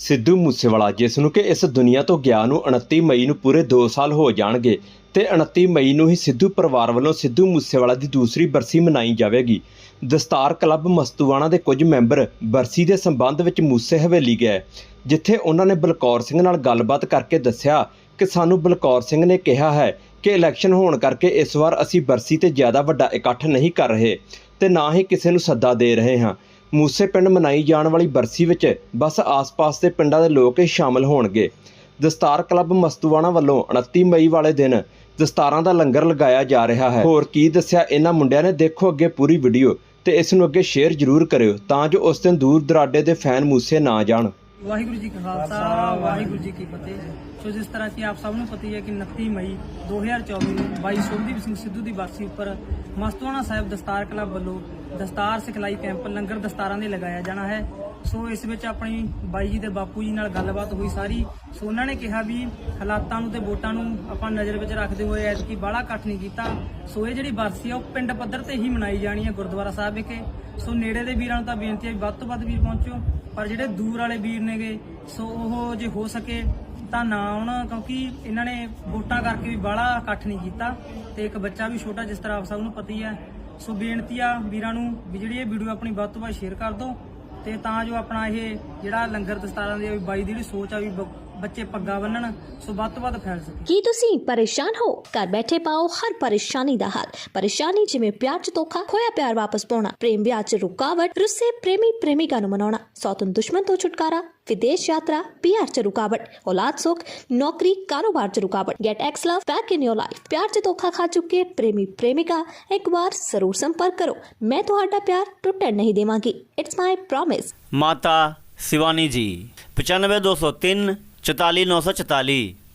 ਸਿੱਧੂ ਮੂਸੇਵਾਲਾ, ਜਿਸ ਨੂੰ ਕਿ ਇਸ ਦੁਨੀਆ ਤੋਂ ਗਿਆ ਨੂੰ 29 ਮਈ ਨੂੰ ਪੂਰੇ 2 ਸਾਲ ਹੋ ਜਾਣਗੇ ਤੇ 29 ਮਈ ਨੂੰ ਹੀ ਸਿੱਧੂ ਪਰਿਵਾਰ ਵੱਲੋਂ ਸਿੱਧੂ ਮੂਸੇਵਾਲਾ ਦੀ ਦੂਸਰੀ ਬਰਸੀ ਮਨਾਈ ਜਾਵੇਗੀ। ਦਸਤਾਰ ਕਲੱਬ ਮਸਤੂਆਣਾ ਦੇ ਕੁਝ ਮੈਂਬਰ ਬਰਸੀ ਦੇ ਸੰਬੰਧ ਵਿੱਚ ਮੂਸੇ ਹਵੇਲੀ ਗਏ, ਜਿੱਥੇ ਉਹਨਾਂ ਨੇ ਬਲਕੌਰ ਸਿੰਘ ਨਾਲ ਗੱਲਬਾਤ ਕਰਕੇ ਦੱਸਿਆ ਕਿ ਸਾਨੂੰ ਬਲਕੌਰ ਸਿੰਘ ਨੇ ਕਿਹਾ ਹੈ ਕਿ ਇਲੈਕਸ਼ਨ ਹੋਣ ਕਰਕੇ ਇਸ ਵਾਰ ਅਸੀਂ ਬਰਸੀ ਤੇ ਜ਼ਿਆਦਾ ਵੱਡਾ ਇਕੱਠ ਨਹੀਂ ਕਰ ਰਹੇ ਤੇ ਨਾ ਹੀ ਕਿਸੇ ਨੂੰ ਸੱਦਾ ਦੇ ਰਹੇ ਹਾਂ। ਮੂਸੇ ਪਿੰਡ ਮਨਾਈ ਜਾਣ ਵਾਲੀ ਬਰਸੀ ਵਿੱਚ ਬਸ ਆਸ-ਪਾਸ ਦੇ ਪਿੰਡਾਂ ਦੇ ਲੋਕ ਹੀ ਸ਼ਾਮਲ ਹੋਣਗੇ। ਦਸਤਾਰ ਕਲੱਬ ਮਸਤੂਆਣਾ ਵੱਲੋਂ 29 ਮਈ ਵਾਲੇ ਦਿਨ ਦਸਤਾਰਾਂ ਦਾ ਲੰਗਰ ਲਗਾਇਆ ਜਾ ਰਿਹਾ ਹੈ। ਹੋਰ ਕੀ ਦੱਸਿਆ ਇਹਨਾਂ ਮੁੰਡਿਆਂ ਨੇ, ਦੇਖੋ ਅੱਗੇ ਪੂਰੀ ਵੀਡੀਓ ਤੇ ਇਸ ਨੂੰ ਅੱਗੇ ਸ਼ੇਅਰ ਜ਼ਰੂਰ ਕਰਿਓ ਤਾਂ ਜੋ ਉਸ ਦਿਨ ਦੂਰ ਦਰਾਡੇ ਦੇ ਫੈਨ ਮੂਸੇ ਨਾ ਜਾਣ। ਵਾਹਿਗੁਰੂ ਜੀ ਕਾ ਖਾਲਸਾ ਵਾਹਿਗੁਰੂ ਜੀ ਕੀ ਫਤਿਹ। ਸੋ ਜਿਸ ਤਰ੍ਹਾਂ ਕਿ ਆਪ ਸਭ ਨੂੰ ਪਤਾ ਹੀ ਹੈ ਕਿ 29 ਮਈ 2024 ਨੂੰ ਬਾਈ ਸੁਖਦੀਪ ਸਿੰਘ ਸਿੱਧੂ ਦੀ ਬਰਸੀ ਉੱਪਰ ਮਸਤੂਆਣਾ ਸਾਹਿਬ ਦਸਤਾਰ ਕਲੱਬ ਵੱਲੋਂ ਦਸਤਾਰ ਸਿਖਲਾਈ ਕੈਂਪ ਲੰਗਰ ਦਸਤਾਰਾਂ ਦੇ ਲਗਾਇਆ ਜਾਣਾ ਹੈ। ਸੋ ਇਸ ਵਿੱਚ ਆਪਣੀ ਬਾਈ ਜੀ ਦੇ ਬਾਪੂ ਜੀ ਨਾਲ ਗੱਲਬਾਤ ਹੋਈ ਸਾਰੀ। ਸੋ ਉਹਨਾਂ ਨੇ ਕਿਹਾ ਵੀ ਹਾਲਾਤਾਂ ਨੂੰ ਤੇ ਵੋਟਾਂ ਨੂੰ ਆਪਾਂ ਨਜ਼ਰ ਵਿੱਚ ਰੱਖਦੇ ਹੋਏ ਐਤਕੀ ਬਾਹਲਾ ਇਕੱਠ ਨਹੀਂ ਕੀਤਾ। ਸੋ ਇਹ ਜਿਹੜੀ ਬਰਸੀ ਆ ਉਹ ਪਿੰਡ ਪੱਧਰ ਤੇ ਹੀ ਮਨਾਈ ਜਾਣੀ ਹੈ ਗੁਰਦੁਆਰਾ ਸਾਹਿਬ ਵਿਖੇ। ਸੋ ਨੇੜੇ ਦੇ ਵੀਰਾਂ ਨੂੰ ਤਾਂ ਬੇਨਤੀ ਹੈ ਵੱਧ ਤੋਂ ਵੱਧ ਵੀਰ ਪਹੁੰਚੋ। ਪਰ ਜਿਹੜੇ ਦੂਰ ਵਾਲੇ ਵੀਰ ਨੇਗੇ, ਸੋ ਉਹ ਜੇ ਹੋ ਸਕੇ ਤਾਂ ਨਾ ਆਉਣ, ਕਿਉਂਕਿ ਇਹਨਾਂ ਨੇ ਵੋਟਾਂ ਕਰਕੇ ਵੀ ਬਾਹਲਾ ਇਕੱਠ ਨਹੀਂ ਕੀਤਾ ਤੇ ਇੱਕ ਬੱਚਾ ਵੀ ਛੋਟਾ ਜਿਸ ਤਰ੍ਹਾਂ ਆਪ ਸਭ ਨੂੰ ਪਤਾ ਹੀ। ਹੈ ਸੋ ਬੇਨਤੀ ਆ ਵੀਰਾਂ ਨੂੰ ਵੀ ਜਿਹੜੀ ਇਹ ਵੀਡੀਓ ਆਪਣੀ ਵੱਧ ਤੋਂ ਵੱਧ ਸ਼ੇਅਰ ਕਰ ਦਿਓ ਤੇ ਤਾਂ ਜੋ ਆਪਣਾ ਇਹ ਜਿਹੜਾ ਲੰਗਰ ਦਸਤਾਰਾਂ ਦੀ ਬਾਈ ਦੀ ਜਿਹੜੀ ਸੋਚ ਆ ਵੀ ਬ- ਬੱਚੇ ਪੱਗਾ ਬੰਨਣ ਸੋ ਵੱਧ ਤੋਂ ਵੱਧ ਫੈਲ ਸਕੇ ਕੀ ਤੁਸੀਂ ਪਰੇਸ਼ਾਨ ਹੋ ਘਰ ਬੈਠੇ ਪਾਓ ਹਰ ਪਰੇਸ਼ਾਨੀ ਦਾ ਹੱਲ ਪਰੇਸ਼ਾਨੀ ਜਿਵੇਂ ਪਿਆਰ ਚ ਧੋਖਾ ਖੋਇਆ ਪਿਆਰ ਵਾਪਸ ਪਾਉਣਾ ਪ੍ਰੇਮ ਵਿਆਹ ਚ ਰੁਕਾਵਟ ਰੁੱਸੇ ਪ੍ਰੇਮੀ ਪ੍ਰੇਮਿਕਾ ਨੂੰ ਮਨਾਉਣਾ ਸੌਤਨ ਦੁਸ਼ਮਣ ਤੋਂ ਛੁਟਕਾਰਾ ਵਿਦੇਸ਼ ਯਾਤਰਾ ਪੀਆਰ ਚ ਰੁਕਾਵਟ ਔਲਾਦ ਸੁਖ ਨੌਕਰੀ ਕਾਰੋਬਾਰ ਚ ਰੁਕਾਵਟ get ex love back in your life ਪਿਆਰ ਚ ਧੋਖਾ ਖਾ ਚੁੱਕੇ ਪ੍ਰੇਮੀ ਪ੍ਰੇਮਿਕਾ ਇੱਕ ਵਾਰ ਜ਼ਰੂਰ ਸੰਪਰਕ ਕਰੋ ਮੈਂ ਤੁਹਾਡਾ ਪਿਆਰ ਟੁੱਟਣ ਨਹੀਂ ਦੇਵਾਂਗੀ ਇਟਸ ਮਾਈ ਪ੍ਰੋਮਿਸ ਮਾਤਾ शिवानी जी पचानवे दो सौ तीन 44944